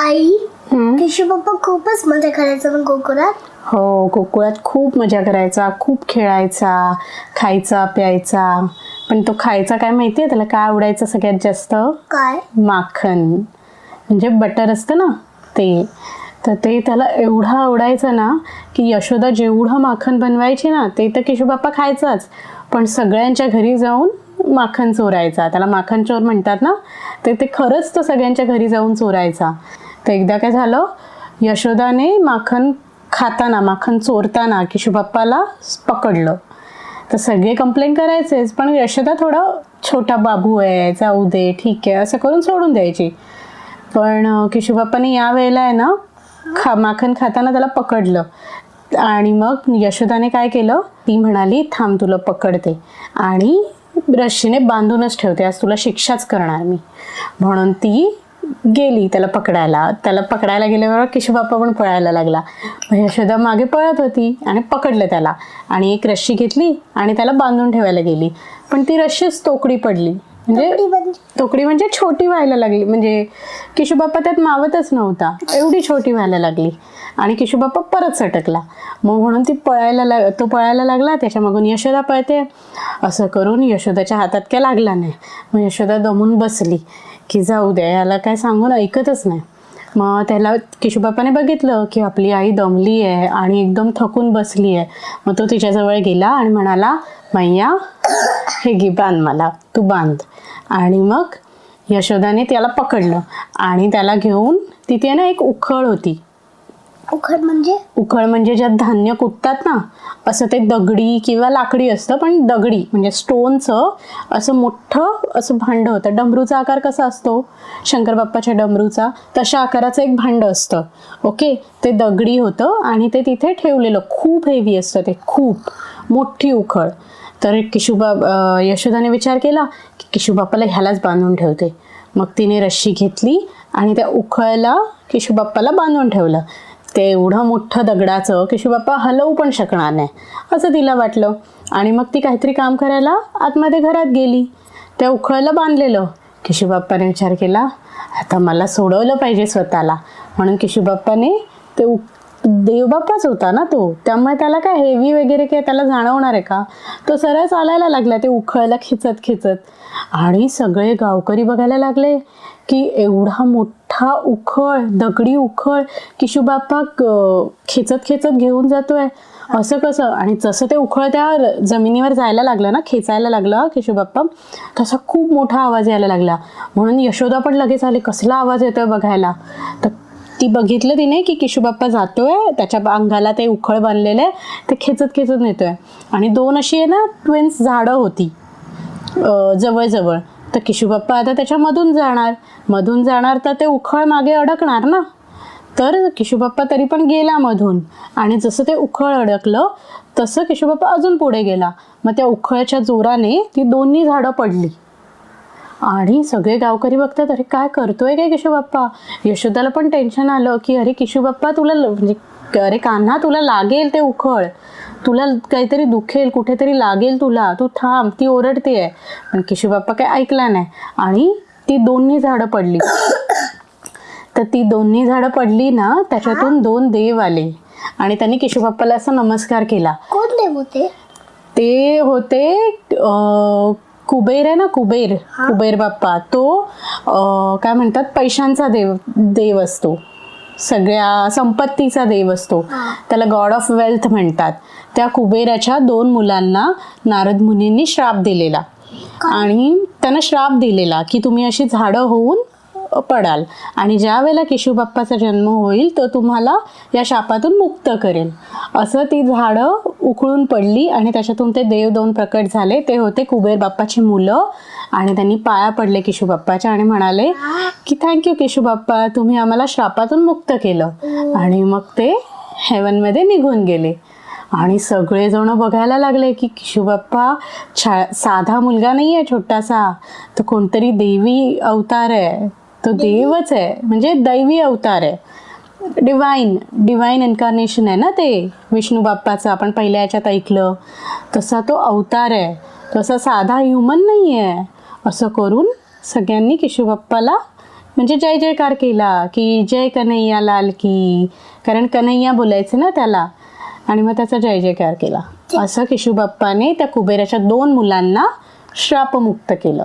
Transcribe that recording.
आई हम्म. केशव बाप्पा खूपच मजा करायचा ना गोकुळात? हो गोकुळात खूप मजा करायचा खूप खेळायचा खायचा प्यायचा. पण तो खायचा काय माहितीये? त्याला काय आवडायचं सगळ्यात जास्त? काय? माखन. म्हणजे बटर असतं ना ते. तर ते त्याला एवढं आवडायचं ना की यशोदा जेवढं माखन बनवायची ना ते तर केशवबाप्पा खायचाच. पण सगळ्यांच्या घरी जाऊन माखन चोरायचा. त्याला माखन चोर म्हणतात ना ते ते खरंच तो सगळ्यांच्या घरी जाऊन चोरायचा. तर एकदा काय झालं? यशोदाने माखन खाताना माखन चोरताना किशोबाप्पाला पकडलं. तर सगळे कंप्लेंट करायचेच पण यशोदा थोडं छोटा बाबू आहे जाऊ दे ठीक आहे असं करून सोडून द्यायची. पण किशोबाप्पाने या वेळेला आहे ना खा माखन खाताना त्याला पकडलं. आणि मग यशोदाने काय केलं? ती म्हणाली थांब तुला पकडते. आणि रश्शीने बांधूनच ठेवते आज तुला शिक्षाच करणार मी. म्हणून ती गेली त्याला पकडायला. त्याला पकडायला गेल्यावर केशवबाप्पा पण पळायला लागला. मग यशोदा मागे पळत होती आणि पकडलं त्याला. आणि एक रश्शी घेतली आणि त्याला बांधून ठेवायला गेली. पण ती रश्शीच तोकडी पडली. म्हणजे तोकडी म्हणजे म्हणजे छोटी व्हायला लागली. म्हणजे किशोबाप्पा त्यात मावतच नव्हता. एवढी छोटी व्हायला लागली. आणि किशोबाप्पा परत सटकला. मग म्हणून ती पळायला लाग तो पळायला लागला. त्याच्या मागून यशोदा पळते. असं करून यशोदाच्या हातात काय लागला नाही. मग यशोदा दमून बसली. की जाऊ द्या याला काय सांगून ऐकतच नाही. मग त्याला किशोबापाने बघितलं की आपली आई दमली आहे आणि एकदम थकून बसली आहे. मग तो तिच्याजवळ गेला आणि म्हणाला मैया हे घे बांध मला तू बांध. आणि मग यशोदाने त्याला पकडलं आणि त्याला घेऊन तिथे ना एक उखळ होती. उखळ म्हणजे? उखळ म्हणजे ज्यात धान्य कुटतात ना असं ते दगडी किंवा लाकडी असतं पण दगडी म्हणजे स्टोनचं असं मोठं असं भांडं होतं. डमरूचा आकार कसा असतो? शंकर बाप्पाच्या डमरूचा तशा आकाराचं एक भांडं असतं. ओके? ते दगडी होतं आणि ते तिथे ठेवलेलं खूप हेवी असतं ते खूप. मोठी उखळ. तर किशुबा यशोदाने विचार केला की किशुबाप्पाला ह्यालाच बांधून ठेवते. मग तिने रश्शी घेतली आणि त्या उखळला किशुबाप्पाला बांधून ठेवलं. ते एवढं मोठं दगडाचं किशोबाप्पा हलवू पण शकणार नाही. असं तिला वाटलं. आणि मग ती काहीतरी काम करायला आतमध्ये घरात गेली. त्या उखळलं बांधलेलं. किशोबाप्पाने विचार केला आता मला सोडवलं पाहिजे स्वतःला. म्हणून किशोबाप्पाने ते उ देवबाप्पाच होता ना तो. त्यामुळे त्याला काय हेवी वगैरे काय त्याला जाणवणार आहे का? तो सरळ चालायला लागला ते उखळायला खिचत खिचत. आणि सगळे गावकरी बघायला लागले की एवढा मोठा उखळ दगडी उखळ किशुबाप्पा खेचत खेचत घेऊन जातोय. असं कसं? आणि जसं ते उखळ त्या जमिनीवर जायला लागलं ना खेचायला लागलं केशवबाप्पा तसा खूप मोठा आवाज यायला लागला. म्हणून यशोदा पण लगेच आले कसला आवाज येतोय बघायला? तर ती बघितलं तिने की किशोबाप्पा जातोय त्याच्या अंगाला ते उखळ बांधलेलं आहे ते खेचत खेचत नेतोय. आणि दोन अशी आहे ना ट्विन्स झाडं होती जवळजवळ. तर किशोबाप्पा आता त्याच्यामधून जाणार. मधून जाणार तर ते उखळ मागे अडकणार ना. तर किशोबाप्पा तरी पण गेला मधून. आणि जसं ते उखळ अडकलं तसं किशोबाप्पा अजून पुढे गेला. मग त्या उखळच्या जोराने ती दोन्ही झाडं पडली. आणि सगळे गावकरी बघतात अरे काय करतोय काय किशोबाप्पा? यशोदाला पण टेन्शन आलं की अरे किशोबाप्पा तुला म्हणजे अरे कान्हा तुला लागेल ते उखळ. तुला काहीतरी दुखेल कुठेतरी लागेल तुला. तू थांब ती ओरडते आहे पण किशोबाप्पा काय ऐकला नाही. आणि ती दोन्ही झाडं पडली. तर ती दोन्ही झाडं पडली ना त्याच्यातून दोन देव आले. आणि त्यांनी किशोबाप्पाला असा नमस्कार केला. कोण देव होते? ते होते अं, कुबेर आहे ना कुबेर. कुबेर बाप्पा. तो अं, काय म्हणतात पैशांचा देव देव असतो. सगळ्या संपत्तीचा देव असतो. त्याला गॉड ऑफ वेल्थ म्हणतात. त्या कुबेराच्या दोन मुलांना नारद मुनींनी श्राप दिलेला. आणि त्यांना श्राप दिलेला की तुम्ही अशी झाडं होऊन पडाल. आणि ज्या वेळेला केशवबाप्पाचा जन्म होईल तो तुम्हाला या शापातून मुक्त करेल. असं ती झाडं उकळून पडली आणि त्याच्यातून ते देव दोन प्रकट झाले. ते होते कुबेर बाप्पाची मुलं आणि त्यांनी पाया पडले केशवबाप्पाच्या आणि म्हणाले की थँक्यू केशवबाप्पा तुम्ही आम्हाला श्रापातून मुक्त केलं. आणि मग ते हेवनमध्ये निघून गेले. आणि सगळेजण बघायला लागले की किशोबाप्पा छा साधा मुलगा नाही आहे छोटासा. तो कोणतरी देवी अवतार आहे. तो देवच आहे. म्हणजे दैवी अवतार आहे. डिवाईन डिवाईन इन्कारनेशन आहे ना ते? विष्णू बाप्पाचं आपण पहिल्या याच्यात ऐकलं. तसा तो अवतार आहे. तसा साधा ह्युमन नाही आहे असं करून सगळ्यांनी केशूबाप्पाला म्हणजे जय जयकार केला की जय कन्हैया लाल की. कारण कन्हैया बोलायचं ना त्याला. आणि मग त्याचा जय जयकार केला. असं केशूबाप्पाने त्या कुबेराच्या दोन मुलांना श्रापमुक्त केलं.